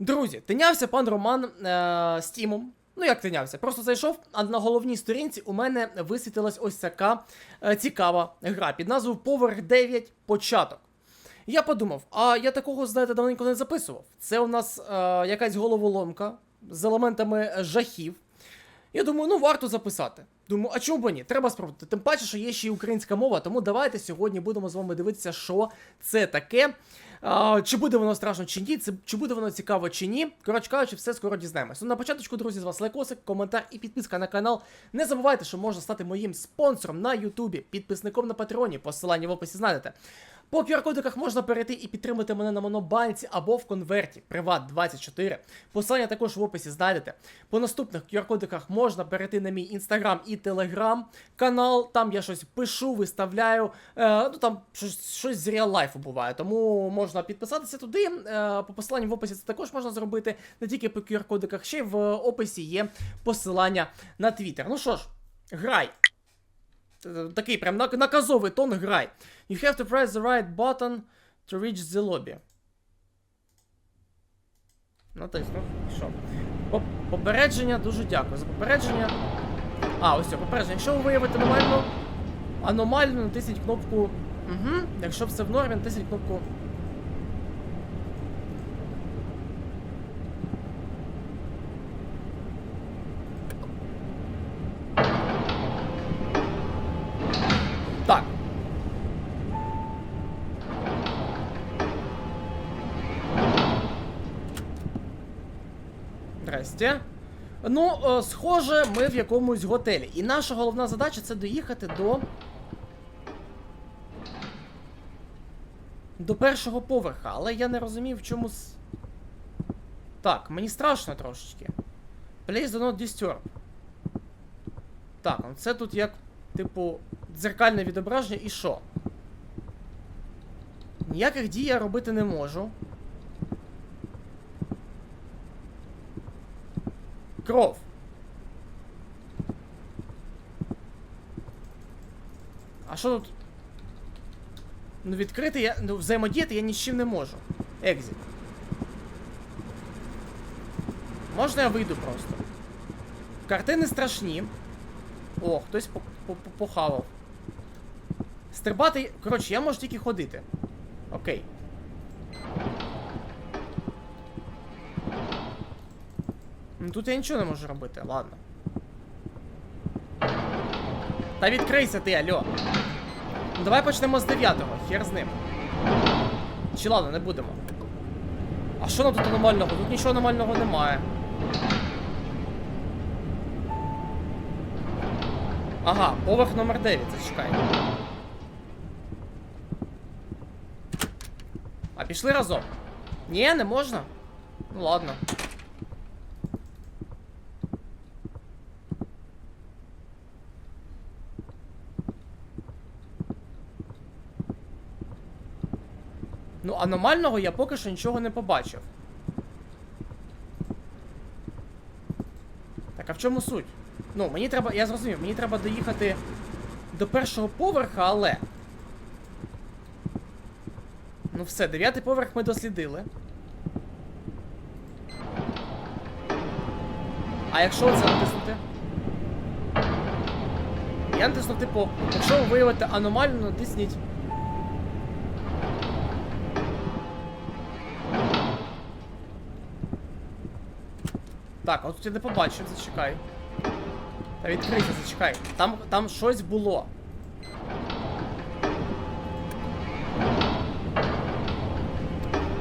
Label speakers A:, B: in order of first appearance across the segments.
A: Друзі, тинявся пан Роман е, Стімом. Ну, як тинявся? Просто зайшов, а на головній сторінці у мене висвітилась ось така е, цікава гра під назвою Power 9 Початок. Я подумав, а я такого, знаєте, давненько не записував. Це у нас е, якась головоломка з елементами жахів. Я думаю, ну варто записати. Думаю, а чому б ні? Треба спробувати. Тим паче, що є ще й українська мова, тому давайте сьогодні будемо з вами дивитися, що це таке. Чи буде воно страшно чи ні, чи буде воно цікаво чи ні. Коротше кажучи, все скоро дізнаємось. Ну, на початку, друзі, з вас лайкосик, коментар і підписка на канал. Не забувайте, що можна стати моїм спонсором на Ютубі, підписником на Патреоні, посилання в описі знайдете. По QR-кодиках можна перейти і підтримати мене на монобанці або в конверті Приват24. Посилання також в описі знайдете. По наступних QR-кодиках можна перейти на мій інстаграм і телеграм канал. Там я щось пишу, виставляю. Е, ну там щось, щось з реал лайфу буває. Тому можна підписатися туди. Е, по посиланню в описі це також можна зробити. Не тільки по QR-кодиках, ще й в описі є посилання на Твіттер. Ну що ж, грай. Такий прям наказовий тон грай. You have to press the right button to reach the lobby. Натиснув. Що? Попередження, дуже дякую за попередження. А, ось це попередження. Якщо ви виявите аномальну, аномальну, натисніть кнопку. Угу. Якщо все в нормі, натисніть кнопку. Так. Здрасте. Ну, е, схоже, ми в якомусь готелі. І наша головна задача це доїхати до. До першого поверха, але я не розумів, в чому. Так, мені страшно трошечки. Please do not disturb. Так, ну це тут як, типу, дзеркальне відображення і що? Ніяких дій я робити не можу. Кров. А що тут? Ну відкрити я. Ну взаємодіяти я ні з чим не можу. Екзіт. Можна я вийду просто? Картини страшні. О, хтось по- по- по- похавав. Стрибати. Коротше, я можу тільки ходити. Окей. Ну тут я нічого не можу робити, ладно. Та відкрийся ти, альо. Ну давай почнемо з дев'ятого, хер з ним. Чи ладно, не будемо. А що нам тут аномального? Тут нічого аномального немає. Ага, поверх номер 9, зачекай. А пішли разом. Ні, не можна? Ну ладно. Ну, аномального я поки що нічого не побачив. Так, а в чому суть? Ну, мені треба. Я зрозумів, мені треба доїхати до першого поверха, але. Ну все, дев'ятий поверх ми дослідили. А якщо це натиснути? Я натиснув, типу, якщо ви виявите аномальну, натисніть. Так, от тут я не побачив, зачекай. Та відкрийся, зачекай. Там, там щось було.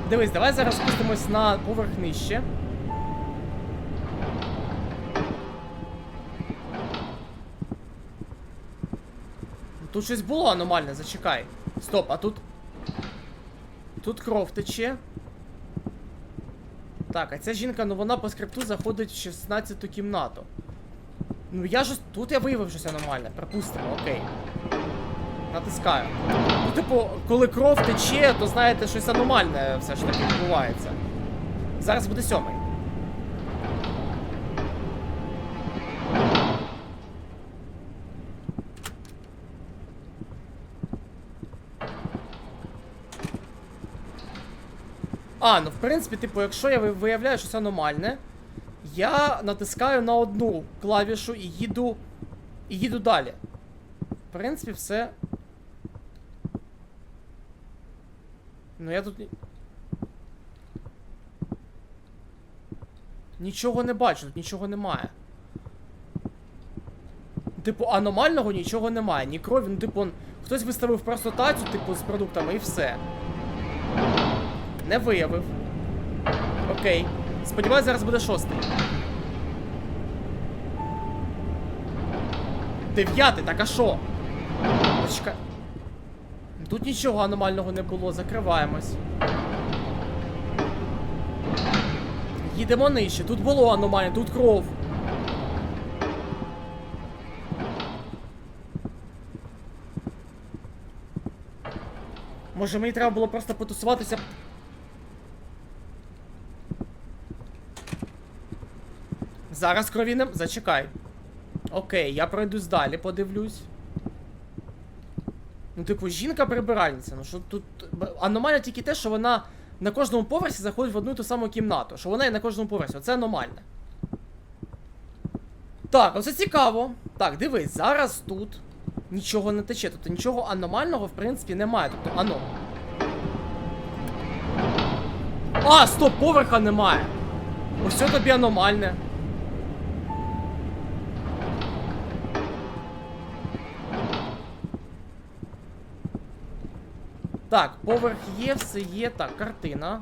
A: Дивись, давай зараз спустимось на поверх нижче. Тут щось було аномальне, зачекай. Стоп, а тут. Тут кров тече. Так, а ця жінка, ну вона по скрипту заходить в 16 ту кімнату. Ну я ж тут я виявив щось аномальне, припустимо, окей. Натискаю. Ну, типу, коли кров тече, то знаєте, щось аномальне все ж таки відбувається. Зараз буде сьомий. А, ну в принципі, типу, якщо я ви- виявляю щось аномальне, я натискаю на одну клавішу і їду. І їду далі. В принципі, все. Ну я тут. Нічого не бачу, тут нічого немає. Типу, аномального нічого немає, ні крові, ну типу, хтось виставив просто тацю, типу, з продуктами і все. Не виявив. Окей. Сподіваюсь, зараз буде шостий. Дев'ятий, так а що? Почекай. Тут нічого аномального не було, закриваємось. Їдемо нижче. Тут було аномальне, тут кров. Може мені треба було просто потусуватися. Зараз крові не... Зачекай. Окей, я пройдусь далі, подивлюсь. Ну, типу, жінка-прибиральниця. Ну що тут. Аномальне тільки те, що вона на кожному поверсі заходить в одну і ту саму кімнату. Що вона є на кожному поверсі. Оце аномальне. Так, оце цікаво. Так, дивись, зараз тут нічого не тече. Тобто нічого аномального, в принципі, немає. Тобто, ано. А, стоп, поверха немає. Ось це тобі аномальне. Так, поверх є, все є. Так, картина.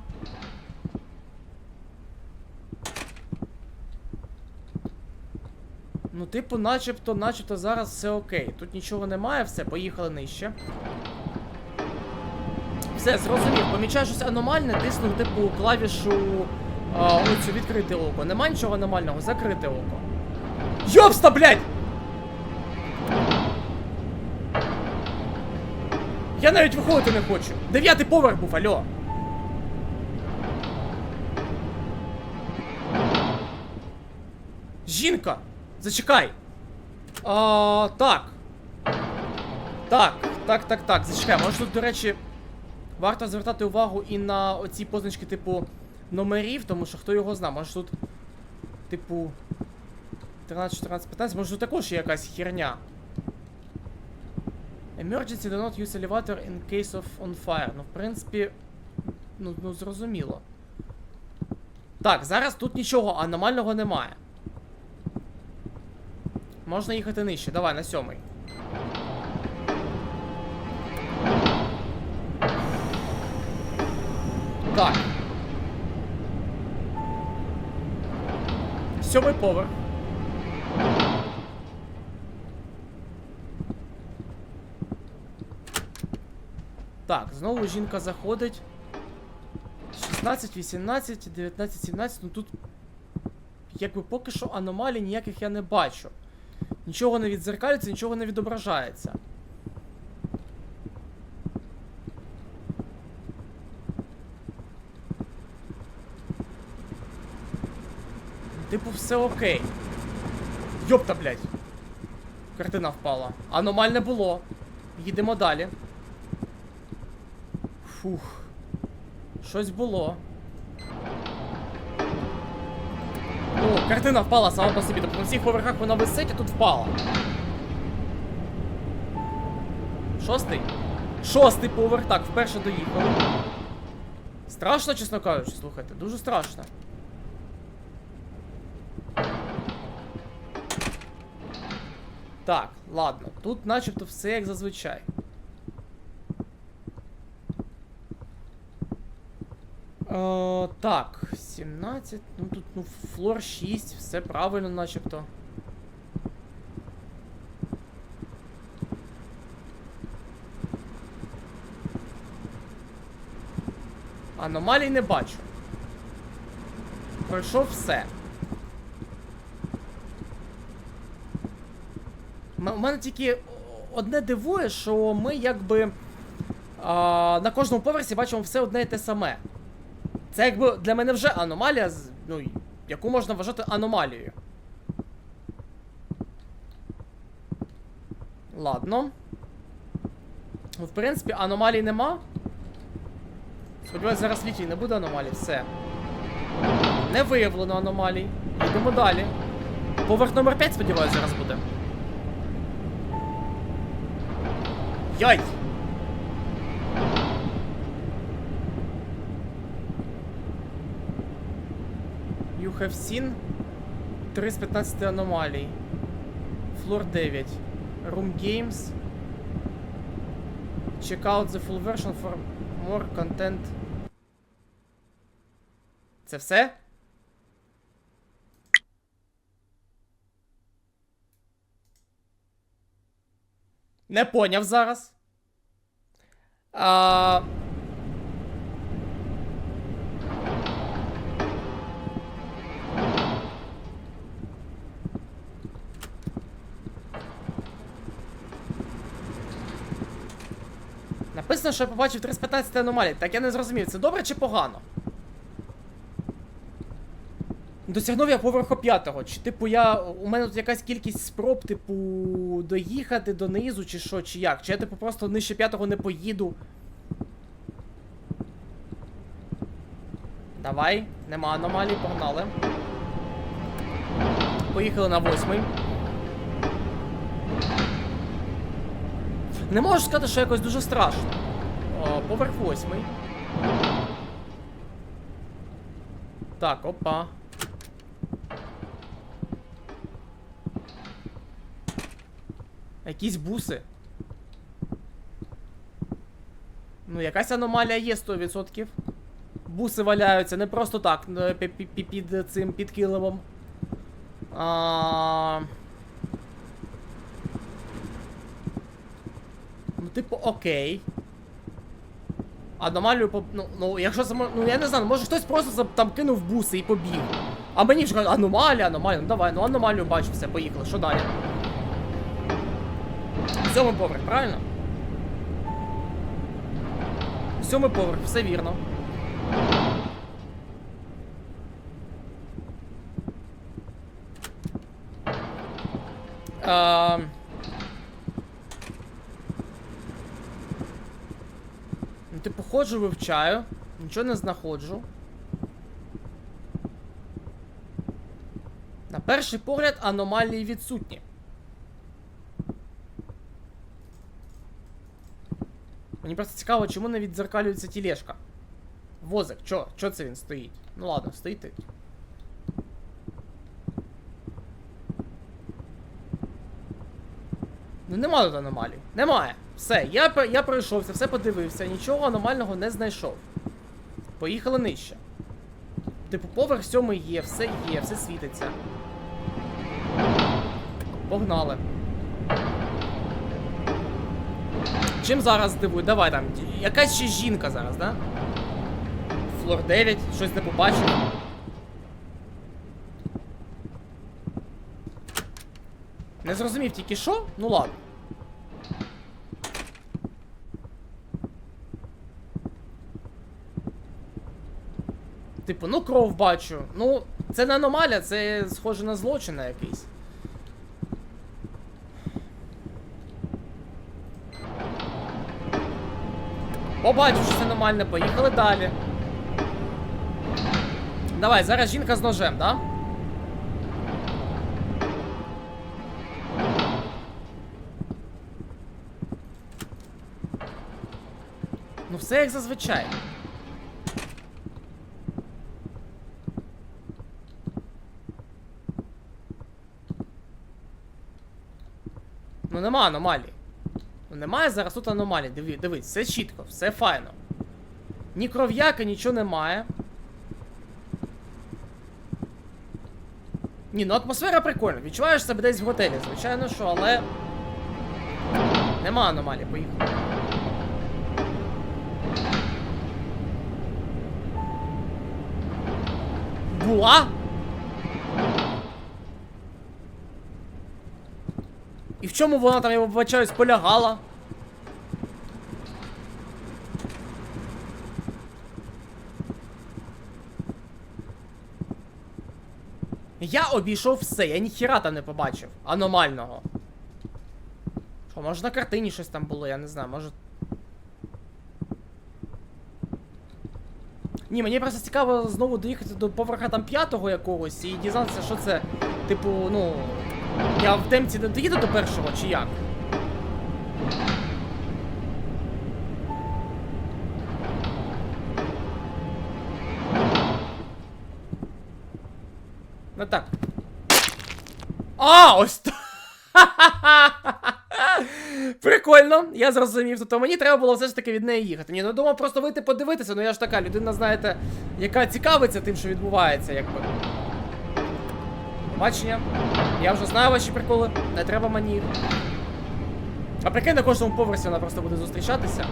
A: Ну, типу, начебто, начебто зараз все окей. Тут нічого немає, все, поїхали нижче. Все, зрозумів. Помічаю щось аномальне, тиснув, типу, клавішу а, оцю відкрити око. Нема нічого аномального, закрити око. Йопста, блядь! Я навіть виходити не хочу. Дев'ятий поверх був, альо. Жінка! Зачекай! А, так. Так, так, так, так. Зачекай. Може тут, до речі, варто звертати увагу і на оці позначки, типу, номерів, тому що хто його знає, може тут, типу. 13, 14, 15, може тут також є якась херня. Emergency do not use elevator in case of on fire. Ну, в принципі, ну, ну зрозуміло. Так, зараз тут нічого аномального немає. Можна їхати нижче. Давай, на сьомий. Так. Сьомий поверх. Так, знову жінка заходить. 16, 18, 19, 17. Ну тут. Якби поки що аномалій ніяких я не бачу. Нічого не відзеркалюється, нічого не відображається. Типу, все окей. Йопта, блядь. Картина впала. Аномальне було. Їдемо далі. Фух. Щось було. О, картина впала сама по собі. Тобто на всіх поверхах вона висить, а тут впала. Шостий? Шостий поверх, так, вперше доїхали. Страшно, чесно кажучи, слухайте, дуже страшно. Так, ладно, тут начебто все як зазвичай. Е, так, 17. Ну тут, ну, флор 6, все правильно, начебто. Аномалій не бачу. Пройшов все. У мене тільки одне дивує, що ми якби а, на кожному поверсі бачимо все одне і те саме. Це якби для мене вже аномалія, ну, яку можна вважати аномалією. Ладно. Ну, в принципі, аномалій нема. Сподіваюсь, зараз в літі не буде аномалій, все. Не виявлено аномалій. Йдемо далі. Поверх номер 5, сподіваюсь, зараз буде. Яй! You have seen 3 з 15 аномалій. Floor 9. Room games. Check out the full version for more content. Це все? Не поняв зараз. А... Написано, що я побачив 315 аномалій. Так я не зрозумів, це добре чи погано? Досягнув я поверху п'ятого. Чи типу я. У мене тут якась кількість спроб, типу, доїхати донизу, чи що, чи як? Чи я типу просто нижче п'ятого не поїду. Давай, нема аномалій, погнали. Поїхали на восьмий. Не можу сказати, що якось дуже страшно. Поверх восьмий. Так, опа. Якісь буси. Ну, якась аномалія є 100%. Буси валяються не просто так, пі- під цим під килимом. А... Ну, типу, окей. Аномалію по. Ну, ну якщо це Ну я не знаю, може хтось просто там кинув буси і побіг. А мені ж кажуть, аномалія, аномалія, ну давай, ну аномалію бачу, все, поїхали, що далі? Сьомий поверх, правильно? Сьомий поверх, все вірно. А... Ну, типу, ходжу, вивчаю, нічого не знаходжу. На перший погляд аномалії відсутні. Мені просто цікаво, чому не відзеркалюється тілешка. Возик, чо? Чо це він стоїть? Ну ладно, стоїть. і- Ну нема тут аномалій. Немає. Все, я, я пройшовся, все подивився, нічого аномального не знайшов. Поїхали нижче. Типу, поверх сьомий є, все є, все світиться. Погнали. Чим зараз здивує? Давай там. Якась ще жінка зараз, да? Флор 9, щось не побачив. Не зрозумів тільки що? Ну ладно. Типу, ну кров бачу. Ну, це не аномалія, це схоже на злочин на якийсь. Побачу, що це нормально, поїхали далі. Давай, зараз жінка з ножем, да? Ну все як зазвичай. Ну нема аномалій. Ну немає зараз тут аномалій. Диві, дивись, все чітко, все файно. Ні кров'яки, нічого немає. Ні, ну атмосфера прикольна. Відчуваєш себе десь в готелі, звичайно, що, але. Нема аномалій, поїхали. Була? І в чому вона там, я вибачаюсь, полягала? Я обійшов все, я ніхіра там не побачив. Аномального. Що, може на картині щось там було, я не знаю, може. Ні, мені просто цікаво знову доїхати до поверха там п'ятого якогось і дізнатися, що це. Типу, ну. Я в темці не доїду до першого чи як? Ну так. А, ось. Прикольно, я зрозумів. Тобто мені треба було все ж таки від неї їхати. Ні, ну думав просто вийти подивитися, ну я ж така людина, знаєте, яка цікавиться тим, що відбувається, якби. Бачення. Я вже знаю ваші приколи, не треба мені. А прикинь, на кожному поверсі вона просто буде зустрічатися.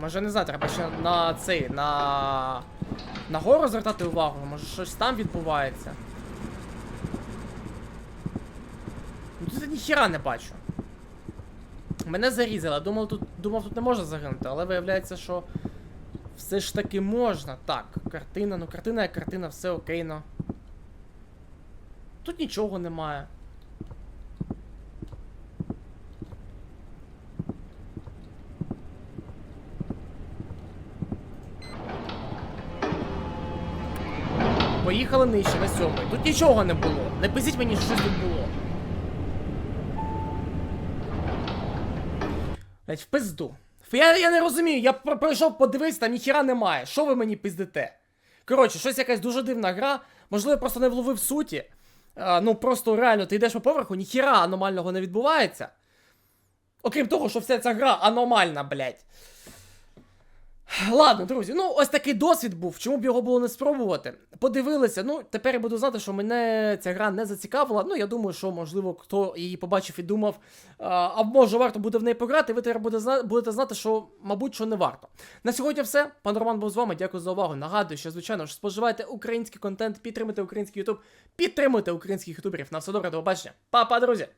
A: Може, не знаю, треба ще на цей, на. На гору звертати увагу, може щось там відбувається. Ну тут я ніхіра не бачу. Мене зарізали, думав тут, думав, тут не можна загинути, але виявляється, що все ж таки можна. Так, картина, ну картина як картина, все окейно. Тут нічого немає. Поїхали нижче на сьомий. Тут нічого не було. Не писіть мені, що тут було. Блять, в пизду. Я, я не розумію, я про- пройшов подивитися, там ніхіра немає. Що ви мені піздите? Коротше, щось якась дуже дивна гра. Можливо, просто не вловив суті. А, ну просто реально, ти йдеш по поверху, ніхіра аномального не відбувається. Окрім того, що вся ця гра аномальна, блять. Ладно, друзі, ну ось такий досвід був. Чому б його було не спробувати? Подивилися. Ну, тепер я буду знати, що мене ця гра не зацікавила. Ну, я думаю, що, можливо, хто її побачив і думав, а, може варто буде в неї пограти, ви тепер будете знати, що, мабуть, що не варто. На сьогодні все. Пан Роман був з вами. Дякую за увагу. Нагадую, що, звичайно ж, споживайте український контент, підтримуйте український ютуб, підтримуйте українських ютуберів. На все добре, до побачення. Па-па, друзі!